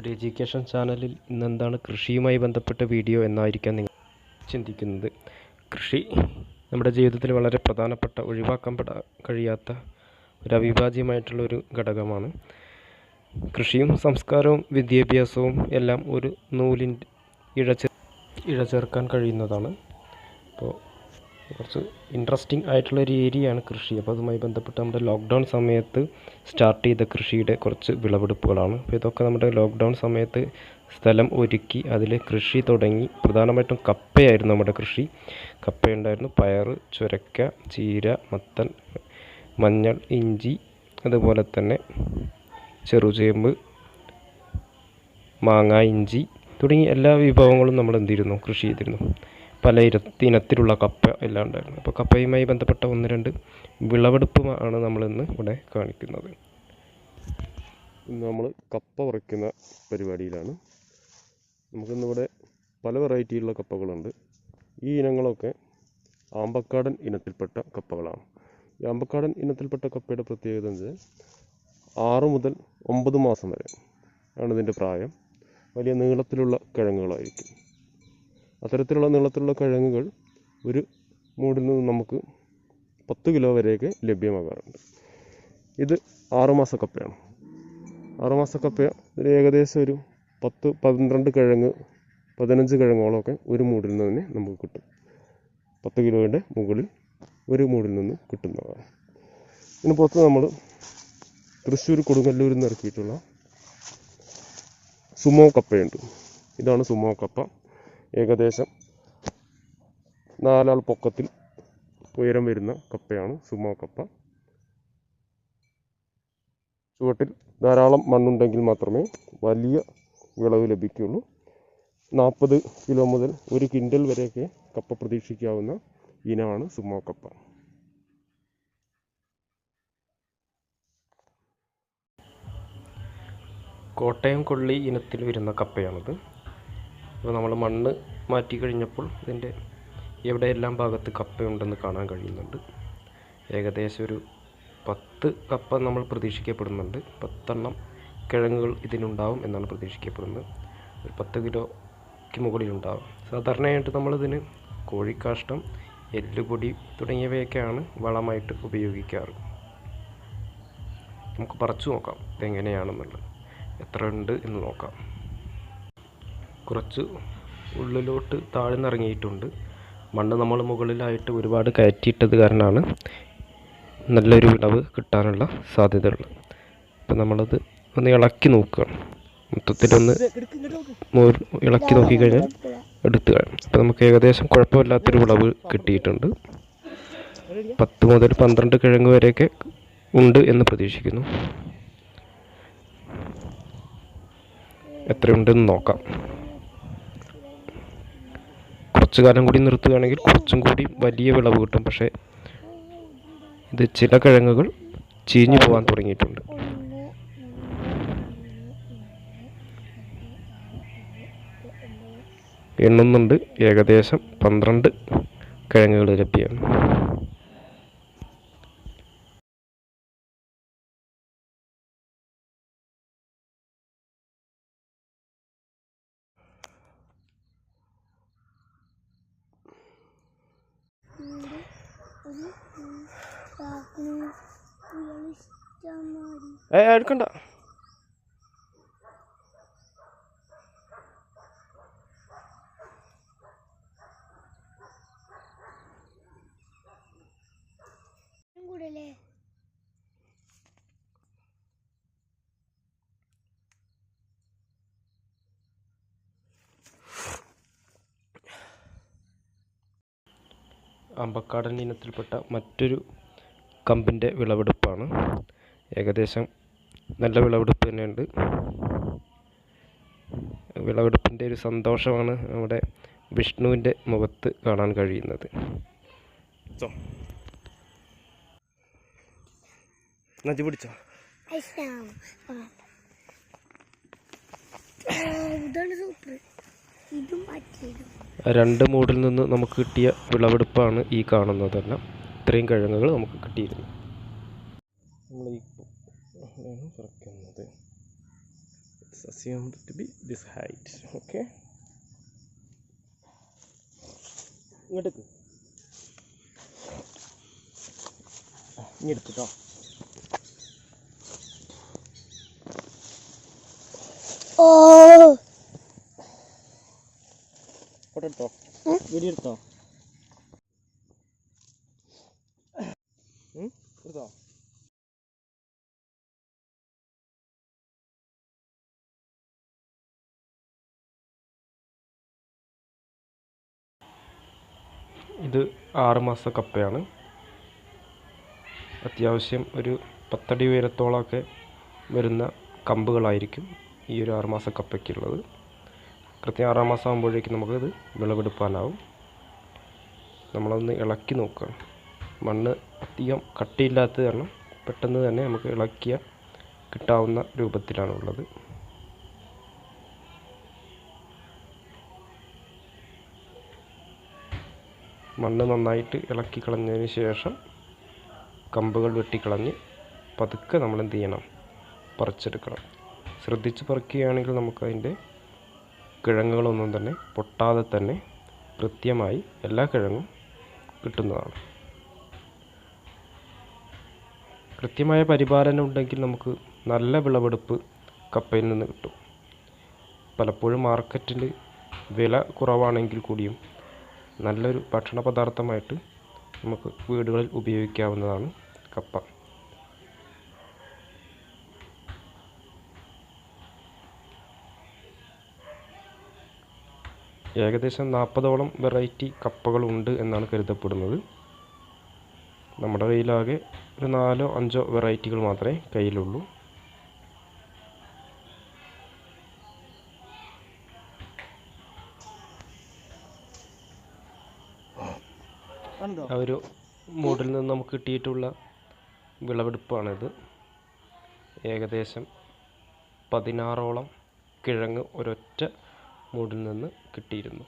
ഒരു എഡ്യൂക്കേഷൻ ചാനലിൽ ഇന്നെന്താണ് കൃഷിയുമായി ബന്ധപ്പെട്ട വീഡിയോ എന്നായിരിക്കാം നിങ്ങൾ ചിന്തിക്കുന്നത്. കൃഷി നമ്മുടെ ജീവിതത്തിൽ വളരെ പ്രധാനപ്പെട്ട ഒഴിവാക്കാൻ പെടാ കഴിയാത്ത ഒരു അവിഭാജ്യമായിട്ടുള്ള ഒരു ഘടകമാണ്. കൃഷിയും സംസ്കാരവും വിദ്യാഭ്യാസവും എല്ലാം ഒരു നൂലിന്റെ ഇഴചേ ഇഴചേർക്കാൻ കഴിയുന്നതാണ്. അപ്പോൾ കുറച്ച് ഇൻട്രസ്റ്റിംഗ് ആയിട്ടുള്ള ഒരു ഏരിയയാണ് കൃഷി. അപ്പോൾ അതുമായി ബന്ധപ്പെട്ട് നമ്മുടെ ലോക്ക്ഡൗൺ സമയത്ത് സ്റ്റാർട്ട് ചെയ്ത കൃഷിയുടെ കുറച്ച് വിളവെടുപ്പുകളാണ്. അപ്പോൾ ഇതൊക്കെ നമ്മുടെ ലോക്ക്ഡൗൺ സമയത്ത് സ്ഥലം ഒരുക്കി അതിൽ കൃഷി തുടങ്ങി. പ്രധാനമായിട്ടും കപ്പയായിരുന്നു നമ്മുടെ കൃഷി. കപ്പയുണ്ടായിരുന്നു പയർ ചുരക്ക ചീര മത്തൻ മഞ്ഞൾ ഇഞ്ചി അതുപോലെ തന്നെ ചെറുചേമ്പ് മാങ്ങ ഇഞ്ചി തുടങ്ങി എല്ലാ വിഭവങ്ങളും നമ്മൾ എന്ത് ചെയ്തിരുന്നു? കൃഷി ചെയ്തിരുന്നു. പല ഇര ഇനത്തിലുള്ള കപ്പ എല്ലാം ഉണ്ടായിരുന്നു. അപ്പോൾ കപ്പയുമായി ബന്ധപ്പെട്ട ഒന്ന് രണ്ട് വിളവെടുപ്പ് ആണ് നമ്മളിന്ന് ഇവിടെ കാണിക്കുന്നത്. ഇന്ന് നമ്മൾ കപ്പ പറിക്കുന്ന പരിപാടിയിലാണ്. നമുക്കിന്നിവിടെ പല വെറൈറ്റിയിലുള്ള കപ്പകളുണ്ട്. ഈ ഇനങ്ങളൊക്കെ ആമ്പക്കാടൻ ഇനത്തിൽപ്പെട്ട കപ്പകളാണ്. ഈ ആമ്പക്കാടൻ ഇനത്തിൽപ്പെട്ട കപ്പയുടെ പ്രത്യേകത എന്ന് ആറ് മുതൽ ഒമ്പത് മാസം വരെ ആണ് ഇതിന്റെ പ്രായം. വലിയ നീളത്തിലുള്ള കിഴങ്ങുകളായിരിക്കും. അത്തരത്തിലുള്ള നീളത്തിലുള്ള കിഴങ്ങുകൾ ഒരു മൂടിൽ നിന്ന് നമുക്ക് പത്ത് കിലോ വരെയൊക്കെ ലഭ്യമാകാറുണ്ട്. ഇത് ആറുമാസ കപ്പയാണ്. ആറുമാസ കപ്പ ഒരു ഏകദേശം ഒരു പത്ത് പന്ത്രണ്ട് കിഴങ്ങ് പതിനഞ്ച് കിഴങ്ങോളമൊക്കെ ഒരു മൂടിൽ നിന്ന് തന്നെ നമുക്ക് കിട്ടും. പത്ത് കിലോയുടെ മുകളിൽ ഒരു മൂടിൽ നിന്ന് കിട്ടുന്നതാണ്. ഇതിന് പുറത്ത് നമ്മൾ തൃശ്ശൂർ കൊടുങ്ങല്ലൂരിൽ നിന്ന് ഇറക്കിയിട്ടുള്ള സുമോ കപ്പയുണ്ട്. ഇതാണ് സുമോ കപ്പ. ഏകദേശം നാലാൾ പൊക്കത്തിൽ ഉയരം വരുന്ന കപ്പയാണ് സുമോ കപ്പ. ചുവട്ടിൽ ധാരാളം മണ്ണുണ്ടെങ്കിൽ മാത്രമേ വലിയ വിളവ് ലഭിക്കുകയുള്ളൂ. നാൽപ്പത് കിലോ മുതൽ ഒരു കിൻഡൽ വരെയൊക്കെ കപ്പ പ്രതീക്ഷിക്കാവുന്ന ഇനമാണ് സുമോ കപ്പ. കോട്ടയം കൊള്ളി ഇനത്തിൽ വരുന്ന കപ്പയാണിത്. അപ്പോൾ നമ്മൾ മണ്ണ് മാറ്റി കഴിഞ്ഞപ്പോൾ ഇതിന്റെ എവിടെയെല്ലാം ഭാഗത്ത് കപ്പയുണ്ടെന്ന് കാണാൻ കഴിയുന്നുണ്ട്. ഏകദേശം ഒരു പത്ത് കപ്പ നമ്മൾ പ്രതീക്ഷിക്കപ്പെടുന്നുണ്ട്. പത്തെണ്ണം കിഴങ്ങുകൾ ഇതിനുണ്ടാവും എന്നാണ് പ്രതീക്ഷിക്കപ്പെടുന്നത്. ഒരു പത്ത് കിലോയ്ക്ക് മുകളിലുണ്ടാവും. സാധാരണയായിട്ട് നമ്മളിതിന് കോഴിക്കാഷ്ടം എല്ലുപൊടി തുടങ്ങിയവയൊക്കെയാണ് വളമായിട്ട് ഉപയോഗിക്കാറ്. നമുക്ക് പറിച്ചു നോക്കാം ഇതെങ്ങനെയാണെന്നുള്ളത്. എത്ര ഉണ്ട് എന്ന് നോക്കാം. കുറച്ച് ഉള്ളിലോട്ട് താഴ്ന്നിറങ്ങിയിട്ടുണ്ട്. മണ്ണ് നമ്മൾ മുകളിലായിട്ട് ഒരുപാട് കയറ്റിയിട്ടത് കാരണമാണ് നല്ലൊരു വിളവ് കിട്ടാനുള്ള സാധ്യതയുള്ളത്. അപ്പം നമ്മളത് ഒന്ന് ഇളക്കി നോക്കുകയാണ് മൊത്തത്തിലൊന്ന് ഇളക്കി നോക്കിക്കഴിഞ്ഞാൽ എടുത്തു കാണും. അപ്പോൾ നമുക്ക് ഏകദേശം കുഴപ്പമില്ലാത്തൊരു വിളവ് കിട്ടിയിട്ടുണ്ട്. പത്ത് മുതൽ പന്ത്രണ്ട് കിഴങ്ങ് വരെയൊക്കെ ഉണ്ട് എന്ന് പ്രതീക്ഷിക്കുന്നു. എത്രയുണ്ടെന്ന് നോക്കാം. കുറച്ച് കാലം കൂടി നിർത്തുകയാണെങ്കിൽ കുറച്ചും കൂടി വലിയ വിളവ് കിട്ടും. പക്ഷേ ഇത് ചില കിഴങ്ങുകൾ ചീഞ്ഞു പോകാൻ തുടങ്ങിയിട്ടുണ്ട്. എണ്ണുന്നുണ്ട്. ഏകദേശം പന്ത്രണ്ട് കിഴങ്ങുകൾ ലഭ്യമാണ്. ഏ എടുക്കണ്ട കൂടല്ലേ അമ്പക്കാടൻ ഇനത്തിൽപ്പെട്ട മറ്റൊരു കമ്പിന്റെ വിളവെടുപ്പാണ്. ഏകദേശം നല്ല വിളവെടുപ്പ് തന്നെയുണ്ട്. വിളവെടുപ്പിന്റെ ഒരു സന്തോഷമാണ് നമ്മുടെ വിഷ്ണുവിന്റെ മുഖത്ത് കാണാൻ കഴിയുന്നത്. നജി പിടിച്ചോ? രണ്ട് മൂടിൽ നിന്ന് നമുക്ക് കിട്ടിയ വിളവെടുപ്പാണ് ഈ കാണുന്നതെല്ലാം. ഇത്രയും കിഴങ്ങുകൾ നമുക്ക് കിട്ടിയിരുന്നു. നമ്മൾ ഈ കുറയ്ക്കുന്നത് Let's assume it to be this height. Okay. ഇങ്ങോട്ടേക്ക്. ഇനി എടുത്തിട്ടോ ഫോട്ടോ എടുത്തോ? വീഡിയോ എടുത്തോ? ഇത് ആറ് മാസ കപ്പയാണ്. അത്യാവശ്യം ഒരു പത്തടി ഉയരത്തോളമൊക്കെ വരുന്ന കമ്പുകളായിരിക്കും ഈ ഒരു ആറുമാസ കപ്പയ്ക്കുള്ളത്. കൃത്യം ആറാം മാസം ആകുമ്പോഴേക്കും നമുക്കത് വിളവെടുപ്പാനാവും. നമ്മളൊന്ന് ഇളക്കി നോക്കുക. മണ്ണ് അധികം കട്ടിയില്ലാത്തത് കാരണം പെട്ടെന്ന് തന്നെ നമുക്ക് ഇളക്കിയ കിട്ടാവുന്ന രൂപത്തിലാണ് മണ്ണ് നന്നായിട്ട് ഇളക്കി കളഞ്ഞതിന് ശേഷം കമ്പുകൾ വെട്ടിക്കളഞ്ഞ് പതുക്കെ നമ്മൾ എന്ത് ചെയ്യണം? പറിച്ചെടുക്കണം. ശ്രദ്ധിച്ച് പറിക്കുകയാണെങ്കിൽ നമുക്കതിന്റെ കിഴങ്ങുകളൊന്നും തന്നെ പൊട്ടാതെ തന്നെ കൃത്യമായി എല്ലാ കിഴങ്ങും കിട്ടുന്നതാണ്. കൃത്യമായ പരിപാലനം ഉണ്ടെങ്കിൽ നമുക്ക് നല്ല വിളവെടുപ്പ് കപ്പയിൽ നിന്ന് കിട്ടും. പലപ്പോഴും മാർക്കറ്റിൽ വില കുറവാണെങ്കിൽ കൂടിയും നല്ലൊരു ഭക്ഷണ പദാർത്ഥമായിട്ട് നമുക്ക് വീടുകളിൽ ഉപയോഗിക്കാവുന്നതാണ് കപ്പ. ഏകദേശം നാൽപ്പതോളം വെറൈറ്റി കപ്പകളുണ്ട് എന്നാണ് കരുതപ്പെടുന്നത്. നമ്മുടെ കയ്യിലാകെ ഒരു നാലോ അഞ്ചോ വെറൈറ്റികൾ മാത്രമേ കയ്യിലുള്ളൂ. ആ ഒരു മൂഡിൽ നിന്ന് നമുക്ക് കിട്ടിയിട്ടുള്ള വിളവെടുപ്പാണിത്. ഏകദേശം പതിനാറോളം കിഴങ്ങ് ഒരൊറ്റ മൂടിൽ നിന്ന് കിട്ടിയിരുന്നു.